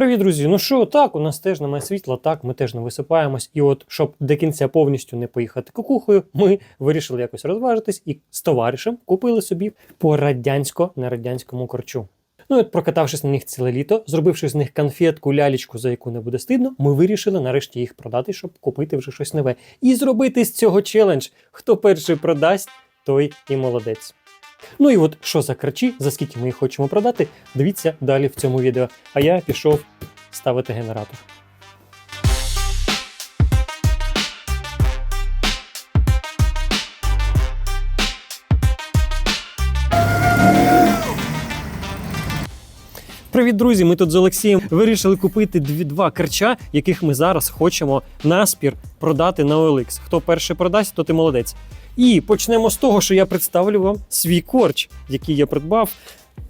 Привіт, друзі! Ну що, так, у нас теж немає світла, так, ми теж не висипаємось. І от, щоб до кінця повністю не поїхати кукухою, ми вирішили якось розважитись і з товаришем купили собі по радянсько на радянському корчу. Ну і от прокатавшись на них ціле літо, зробивши з них конфетку, лялечку, за яку не буде стидно, ми вирішили нарешті їх продати, щоб купити вже щось нове. І зробити з цього челендж. Хто перший продасть, той і молодець. Ну і от що за харчі, за скільки ми їх хочемо продати, дивіться далі в цьому відео. А я пішов ставити генератор. Привіт, друзі! Ми тут з Олексієм вирішили купити два карча, яких ми зараз хочемо наспір продати на OLX. Хто перший продасть, то ти молодець. І почнемо з того, що я представлю вам свій корч, який я придбав.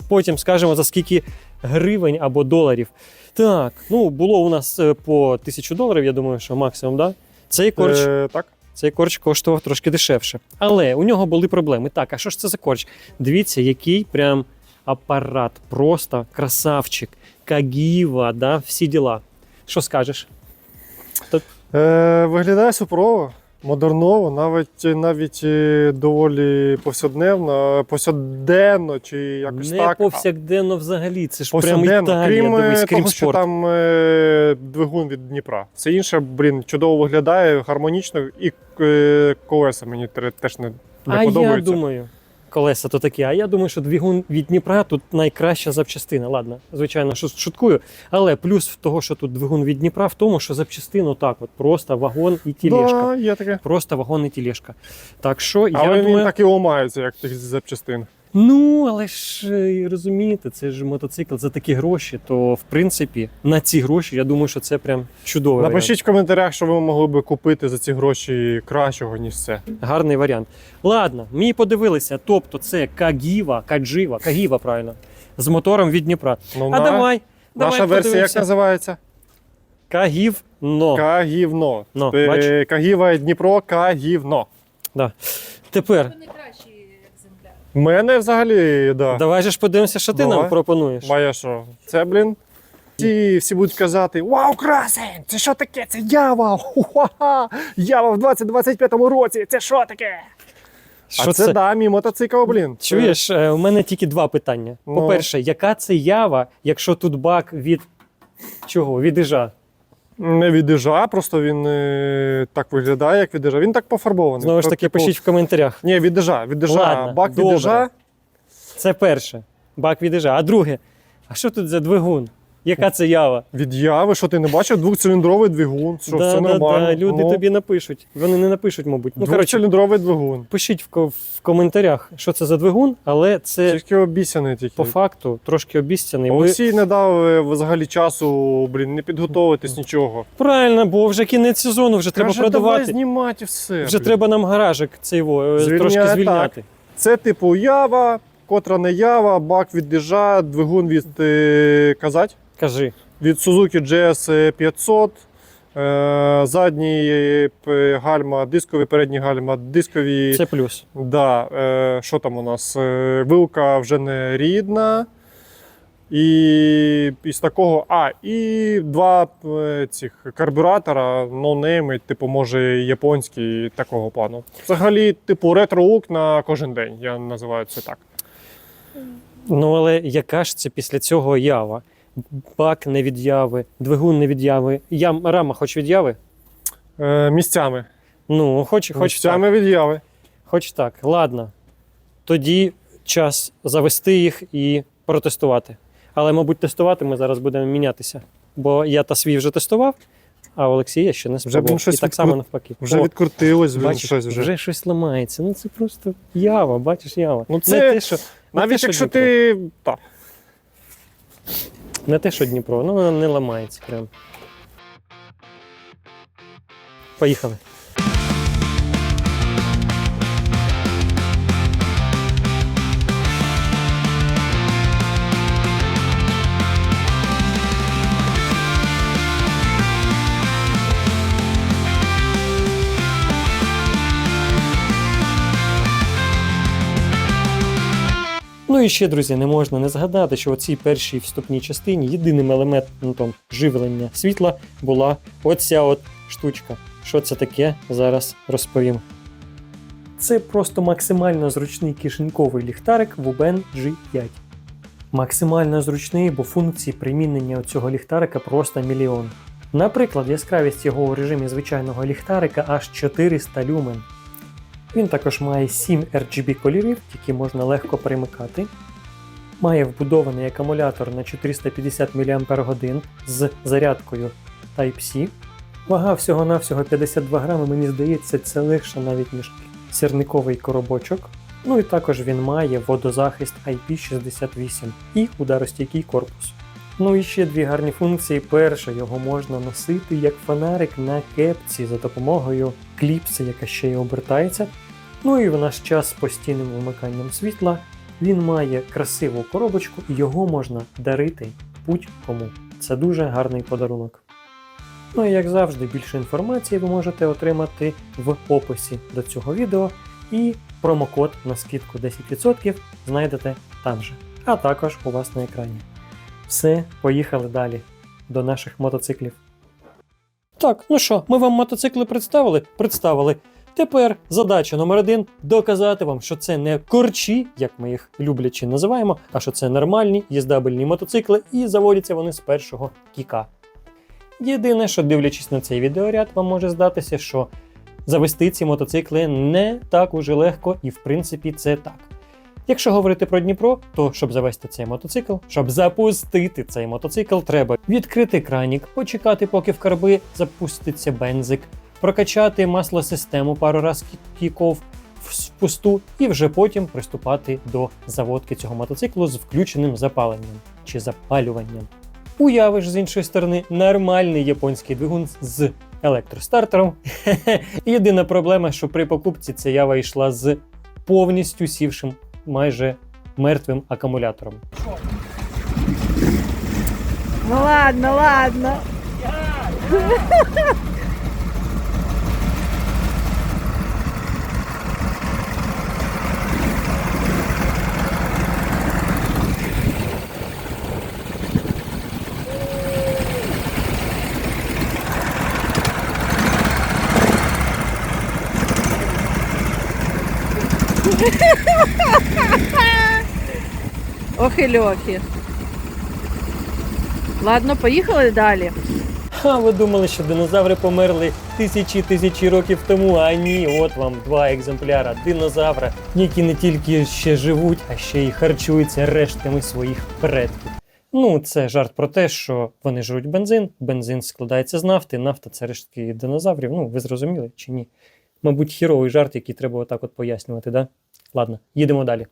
Потім скажемо за скільки гривень або доларів. Так, ну було у нас е, по тисячу доларів, я думаю, що максимум, да? Цей корч. Е, так. Цей корч коштував трошки дешевше. Але у нього були проблеми. Так, а що ж це за корч? Дивіться, який прям апарат, просто красавчик, кагіва, да, всі діла. Що скажеш? Е, виглядає суперово, модерново, навіть навіть е, доволі повсякдневно, повсякденно чи якось Не так. повсякденно взагалі. Це ж прям Повсякденно, Італія, крім е, дивись, крім того, що там е, двигун від Дніпра. Все інше, блін, чудово виглядає, гармонічно, і е, колеса мені теж не, не а я думаю, колеса то такі. А я думаю, що двигун від Дніпра тут найкраща запчастина. Ладно, звичайно, що шуткую. Але плюс в того, що тут двигун від Дніпра, в тому, що запчастину так, от просто вагон і тілешка. Да, є таке. Просто вагон і тілешка. Так що Але я він думаю, так і ламається, як тих запчастин. Ну але ж е, розумієте, це ж мотоцикл за такі гроші. То в принципі на ці гроші я думаю, що це прям варіант. Напишіть в коментарях, що ви могли би купити за ці гроші кращого, ніж це. Гарний варіант. Ладно, ми подивилися. Тобто, це Кагіва, Каджива, Кагіва, правильно, з мотором від Дніпра. Ну, А на- давай. Наша давай версія як називається? Кагів, но. Кагівно. Ну, Е, бач? Кагіва Дніпро, Кагівно. Да. Тепер Це найкращий екземпляр. У мене взагалі, да. давай же ж подивимося, що ти Давай. нам пропонуєш. Має що? Це, блін. Всі, всі будуть казати: Вау, красень! Це що таке? Це ява! Хуха! Ява в 2025 році! Це що таке? Що а це, да, мій мотоцикл, блін. Чуєш, е, у мене тільки два питання. Ну. По-перше, яка це ява, якщо тут бак від чого? Від іжа? Не від іжа, просто він е, так виглядає, як від. Він так пофарбований. Знову ж таки, типу- пишіть в коментарях. Ні, від іжа. Ладно, Бак від добре. іжа. Це перше. Бак від. А друге, а що тут за двигун? Яка це ява? Від яви, що ти не бачив? Двохциліндровий двигун. Що, да, все да, нормально. да, люди ну, тобі напишуть. Вони не напишуть, мабуть. Ну, Двохциліндровий двигун. пишіть в, в коментарях, що це за двигун, але це Тільки обіцяний тільки. по факту трошки обіцяний. Ми... Олексій не дав е, взагалі часу, блін, не підготовитись нічого. Правильно, бо вже кінець сезону, вже треба продавати. Давай знімати все. Вже блін. треба нам гаражик цей во, е, трошки так. звільняти. Це типу ява, котра не ява, бак від дежа, двигун від е, казать, Кажи. від Suzuki GS 500. Е, задній е, гальма, дискові, передні гальма, дискові. Це плюс. Да, е, що там у нас? Вилка вже не рідна. І із такого. А, і два цих карбюратора, ноунейми, типу, може, японські такого плану. Взагалі, типу, ретро-лук на кожен день. Я називаю це так. Ну але яка ж це після цього ява? Бак не від яви, двигун не від яви, ям, рама хоч від яви? Е, місцями. Ну, хоч, хоч так. місцями від'яви. Хоч так. Ладно. Тоді час завести їх і протестувати. Але, мабуть, тестувати ми зараз будемо мінятися. Бо я та свій вже тестував, а Олексія ще не спробував. він щось і так відкру- само навпаки. Вже О, відкрутилось, блін, бачиш, щось вже. вже. щось ламається. Ну це просто ява, бачиш, ява. Ну, це Навіть якщо ти. Так. Не те, що Дніпро, ну воно не ламається прям. Поїхали. Ну Ну і ще, друзі, не можна не згадати, що у цій першій вступній частині єдиним елементом живлення світла була оця от штучка. Що це таке? Зараз розповім. Це просто максимально зручний кишеньковий ліхтарик Wuben G5. Максимально зручний, бо функції примінення цього ліхтарика просто мільйон. Наприклад, яскравість його у режимі звичайного ліхтарика аж 400 люмен. Він також має 7 RGB кольорів, які можна легко перемикати. Має вбудований акумулятор на 450 мАч з зарядкою Type-C. Вага всього-навсього 52 грами, мені здається, це легше навіть ніж сірниковий коробочок. Ну і також він має водозахист IP68 і ударостійкий корпус. Ну і ще дві гарні функції. Перше, його можна носити як фонарик на кепці за допомогою кліпси, яка ще й обертається. Ну і в наш час з постійним вимиканням світла він має красиву коробочку і його можна дарити будь-кому. Це дуже гарний подарунок. Ну і як завжди, більше інформації ви можете отримати в описі до цього відео, і промокод на скидку 10% знайдете там же, а також у вас на екрані. Все, поїхали далі до наших мотоциклів. Так, ну що, ми вам мотоцикли представили? Представили. Тепер задача номер один доказати вам, що це не корчі, як ми їх люблячи називаємо, а що це нормальні їздабельні мотоцикли, і заводяться вони з першого кіка. Єдине, що дивлячись на цей відеоряд, вам може здатися, що завести ці мотоцикли не так уже легко, і в принципі це так. Якщо говорити про Дніпро, то щоб завести цей мотоцикл, щоб запустити цей мотоцикл, треба відкрити кранік, почекати, поки в карби запуститься бензик, прокачати маслосистему пару раз кіков впусту, і вже потім приступати до заводки цього мотоциклу з включеним запаленням чи запалюванням. Уявиш з іншої сторони нормальний японський двигун з електростартером. Єдина проблема, що при покупці ця ява йшла з повністю сівшим, майже мертвим акумулятором. Ну ладно, ладно. Охи-льохи. Ладно, поїхали далі. А ви думали, що динозаври померли тисячі тисячі років тому? А ні, от вам два екземпляра динозавра, які не тільки ще живуть, а ще й харчуються рештками своїх предків. Ну, це жарт про те, що вони жруть бензин, бензин складається з нафти, нафта це рештки динозаврів. Ну, ви зрозуміли чи ні? Мабуть, хіровий жарт, який треба отак от пояснювати, да? Ладно, їдемо далі.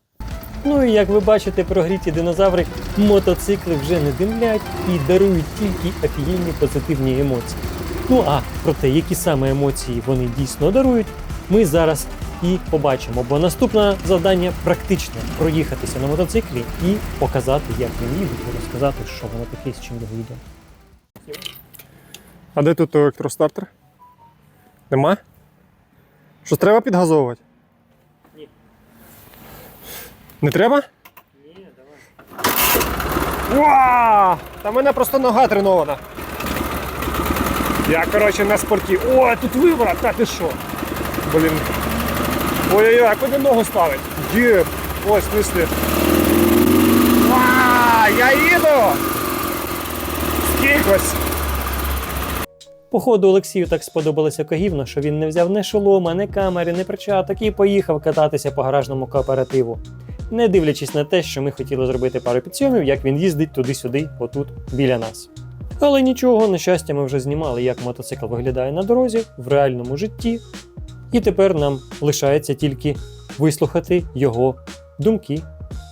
Ну і як ви бачите, прогріті динозаври мотоцикли вже не димлять і дарують тільки офігенні позитивні емоції. Ну а про те, які саме емоції вони дійсно дарують, ми зараз і побачимо. Бо наступне завдання практичне проїхатися на мотоциклі і показати, як він їде, і розказати, що воно таке, з чим його їде. А де тут електростартер? Нема? Що треба підгазовувати? Не треба? Ні, давай. Уа! Та мене просто нога тренована. Я, коротше, на спорті. О, тут вибора, та ти що? Блін. Ой-ой-ой, а куди ногу ставить? Є. Ось, в смислі. Уа! Я їду! Скількось! Походу, Олексію так сподобалося когівно, що він не взяв ні шолома, ні камери, ні перчаток і поїхав кататися по гаражному кооперативу. Не дивлячись на те, що ми хотіли зробити пару підсйомів, як він їздить туди-сюди, отут біля нас. Але нічого, на щастя, ми вже знімали, як мотоцикл виглядає на дорозі в реальному житті. І тепер нам лишається тільки вислухати його думки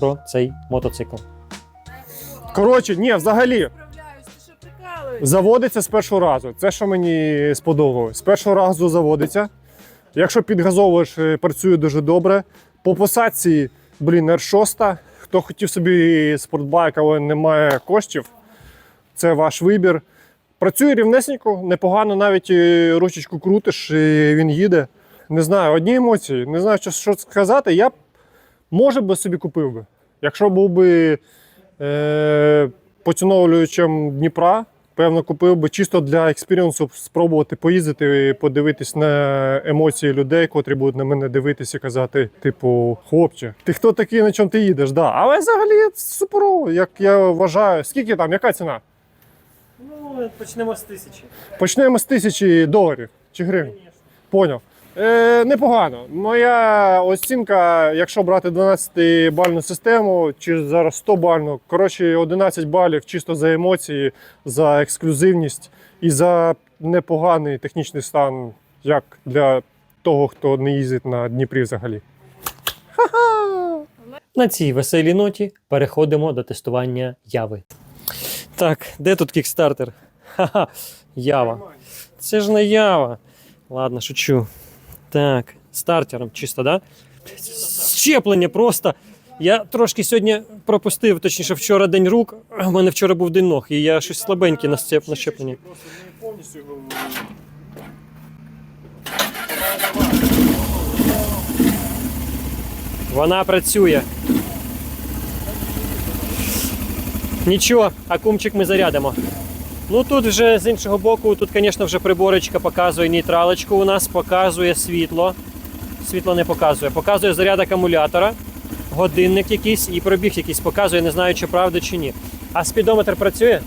про цей мотоцикл. Коротше, ні, взагалі. Заводиться з першого разу. Це, що мені сподобалось. З першого разу заводиться. Якщо підгазовуєш, е, працює дуже добре. По посадці, блін, R6. Хто хотів собі спортбайк, але не має коштів, це ваш вибір. Працює рівнесенько, непогано, навіть е, ручечку крутиш, і він їде. Не знаю, одні емоції, не знаю, що, що сказати. Я б, може би собі купив би. Якщо був би е, поціновлюючим Дніпра, певно, купив би чисто для експіріенсу спробувати поїздити, подивитись на емоції людей, котрі будуть на мене дивитися і казати, типу, хлопче, ти хто такий, на чому ти їдеш? Да. Але взагалі суперово, як я вважаю. Скільки там, яка ціна? Ну, почнемо з тисячі. Почнемо з тисячі доларів чи гривень. Поняв. Е, непогано. Моя оцінка, якщо брати 12-бальну систему, чи зараз 100 бальну, коротше, 11 балів чисто за емоції, за ексклюзивність і за непоганий технічний стан, як для того, хто не їздить на Дніпрі взагалі. На цій веселій ноті переходимо до тестування яви. Так, де тут кікстартер? Ха-ха, ява. Це ж не ява. Ладно, шучу. Так, стартером чисто, да? Щеплення просто. Я трошки сьогодні пропустив, точніше, вчора день рук. У мене вчора був день ног, і я щось слабенький на щепленні. Вона працює. Нічого, акумчик ми зарядимо. Ну тут вже з іншого боку, тут, звісно, вже приборочка показує нейтралочку у нас, показує світло. Світло не показує. Показує заряд акумулятора, годинник якийсь і пробіг якийсь показує, не знаю, чи правда, чи ні. А спідометр працює?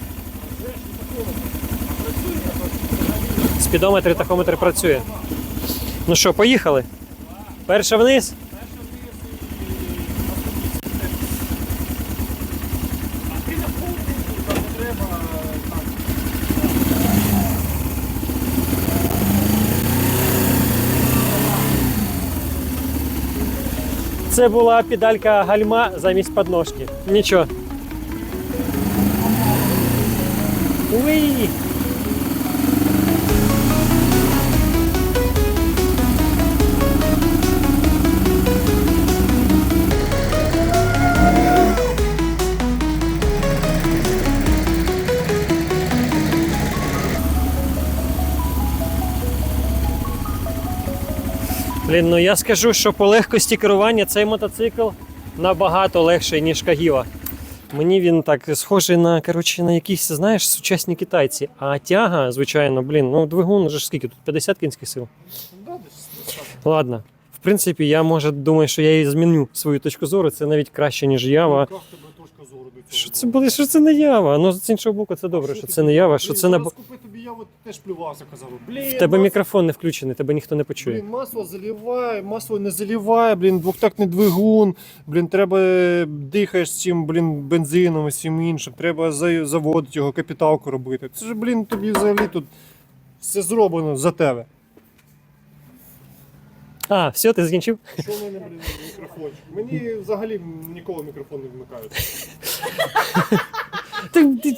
Спідометр і тахометр працює. Ну що, поїхали? Перша вниз. Це була педалька гальма замість подножки. Нічого. Уй! Блін, ну я скажу, що по легкості керування цей мотоцикл набагато легший, ніж Кагіва. Мені він так схожий на, коротше, на якісь, знаєш, сучасні китайці. А тяга, звичайно, блін, ну двигун вже скільки тут? 50 кінських сил. Ладно. В принципі, я може думаю, що я і зміню свою точку зору. Це навіть краще, ніж ява. Що це були? Що це не ява? Ну з іншого боку, це добре, що це не ява, що це на бо- Купи тобі я от теж плювався, казав. Блін, в тебе масло- мікрофон не включений, тебе ніхто не почує. Блін, масло заливає, масло не заливає, блін, двохтактний двигун, блін, треба дихаєш цим, блін, бензином і всім іншим, треба заводити його, капіталку робити. Це ж, блін, тобі взагалі тут все зроблено за тебе. А, все, ти закінчив? Що в мене, блін, мікрофончик? Мені взагалі ніколи мікрофон не вмикають. Ти, ти...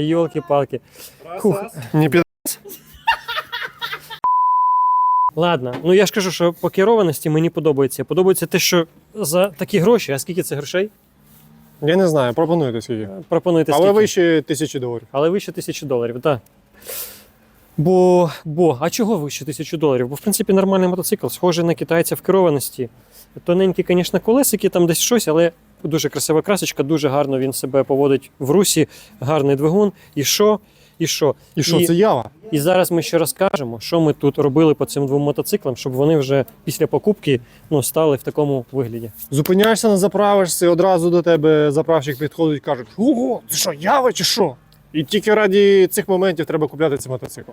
Йолки-палки. Раз, Хух. раз. Ні, під... Ладно, ну я ж кажу, що по керованості мені подобається. Подобається те, що за такі гроші, а скільки це грошей? Я не знаю, пропонуйте скільки. Пропонуєте Але вище тисячі доларів. Але вище тисячі доларів, так. Бо, бо, а чого вище тисячу доларів? Бо, в принципі, нормальний мотоцикл, схожий на китайця в керованості. Тоненькі, звісно, колесики, там десь щось, але дуже красива красочка, дуже гарно він себе поводить в русі, гарний двигун. І що? І що? І що, це ява? І зараз ми ще розкажемо, що ми тут робили по цим двом мотоциклам, щоб вони вже після покупки ну, стали в такому вигляді. Зупиняєшся на заправишся, і одразу до тебе заправщик підходить і каже: Ого, це що, ява чи що? І тільки раді цих моментів треба купляти цей мотоцикл.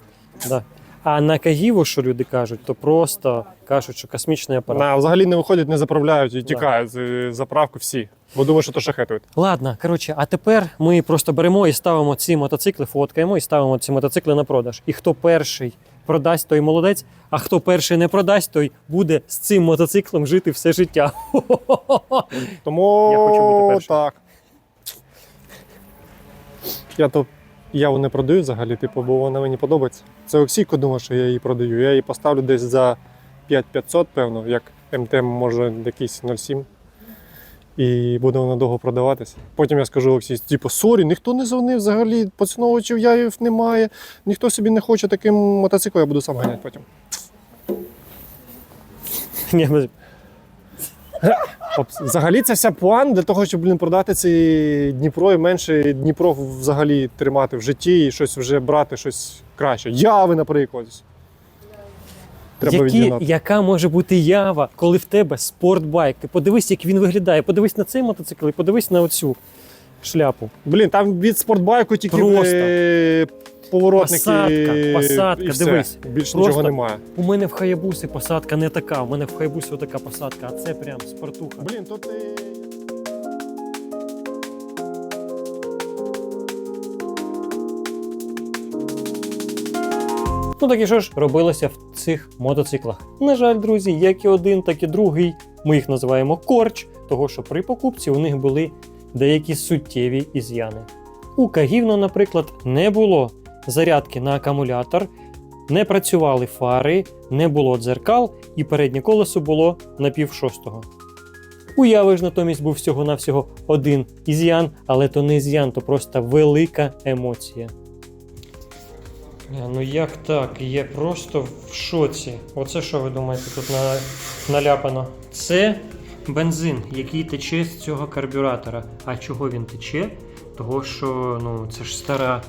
Да. А на Кагіву, що люди кажуть, то просто кажуть, що космічний апарат. На, взагалі не виходять, не заправляють і тікають з заправки всі. Бо думаю, що то шахетують. Ладно, коротше, а тепер ми просто беремо і ставимо ці мотоцикли, фоткаємо і ставимо ці мотоцикли на продаж. І хто перший продасть, той молодець, а хто перший не продасть, той буде з цим мотоциклом жити все життя. Тому Я хочу бути першим. так. Я то яву не продаю взагалі, типу, бо вона мені подобається. Це Оксійко думав, що я її продаю. Я її поставлю десь за 5500, певно, як МТМ може якийсь 0,7. І буде вона довго продаватися. Потім я скажу Олексій, типу, сорі, ніхто не дзвонив взагалі, поціновувачів яїв немає, ніхто собі не хоче таким мотоциклом, я буду сам ганяти потім. Взагалі це вся план для того, щоб блін, продати цей Дніпро і менше Дніпро взагалі тримати в житті і щось вже брати щось краще. Яви, наприклад. Треба Які, яка може бути ява, коли в тебе спортбайк? Ти подивись, як він виглядає. Подивись на цей мотоцикл і подивись на оцю шляпу. Блін, там від спортбайку тільки Просто. е, поворотники. Посадка, посадка, і все. дивись. Більше Просто. нічого немає. У мене в Хаябусі посадка не така. У мене в Хаябусі отака посадка, а це прям спортуха. Блін, то ти. Ну так і що ж робилося в цих мотоциклах? На жаль, друзі, як і один, так і другий. Ми їх називаємо корч, того що при покупці у них були деякі суттєві із'яни. У Кагівно, наприклад, не було зарядки на акумулятор, не працювали фари, не було дзеркал, і переднє колесо було на пів шостого. У Яви ж натомість був всього-навсього один із'ян, але то не із'ян, то просто велика емоція. Ну як так? Я просто в шоці. Оце що ви думаєте тут на... наляпано? Це бензин, який тече з цього карбюратора. А чого він тече? Того, що ну, це ж стара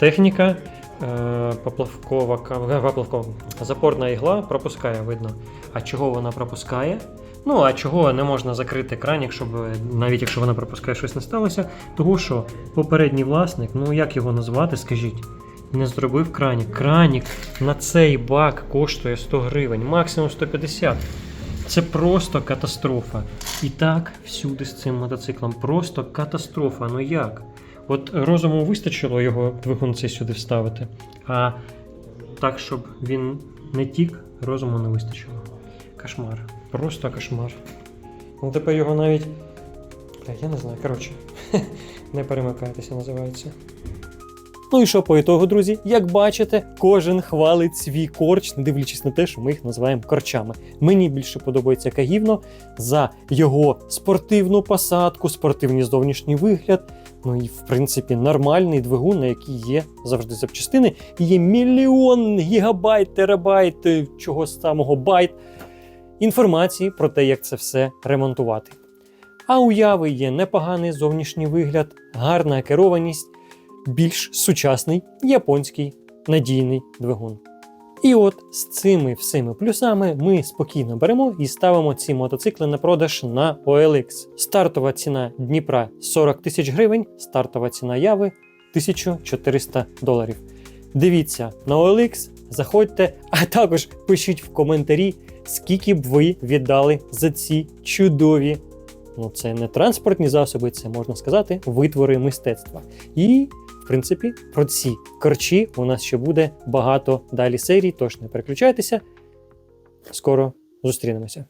техніка. Е, поплавкова, е, поплавкова, запорна ігла пропускає, видно. А чого вона пропускає? Ну, а чого не можна закрити кранік, щоб е, навіть якщо вона пропускає щось не сталося, того що попередній власник, ну як його назвати, скажіть, не зробив кранік. Кранік на цей бак коштує 100 гривень, максимум 150. Це просто катастрофа. І так всюди з цим мотоциклом. Просто катастрофа. Ну як? От розуму вистачило його двигун цей сюди вставити. А так, щоб він не тік, розуму не вистачило. Кошмар. Просто кошмар. Ну тепер його навіть. Я не знаю, коротше. Не перемикайтеся, називається. Ну і що по ітогу, друзі? Як бачите, кожен хвалить свій корч, не дивлячись на те, що ми їх називаємо корчами. Мені більше подобається Кагівно за його спортивну посадку, спортивний зовнішній вигляд. Ну і в принципі нормальний двигун, на який є завжди запчастини. І Є мільйон гігабайт, терабайт, е, чого самого байт інформації про те, як це все ремонтувати. А у Яви є непоганий зовнішній вигляд, гарна керованість, більш сучасний японський надійний двигун. І от з цими всіми плюсами ми спокійно беремо і ставимо ці мотоцикли на продаж на OLX. Стартова ціна Дніпра 40 тисяч гривень, стартова ціна Яви 1400 доларів. Дивіться на OLX, заходьте, а також пишіть в коментарі, скільки б ви віддали за ці чудові. Ну, це не транспортні засоби, це можна сказати, витвори мистецтва. І, принципі, про ці корчі у нас ще буде багато далі серій, тож не переключайтеся. Скоро зустрінемося.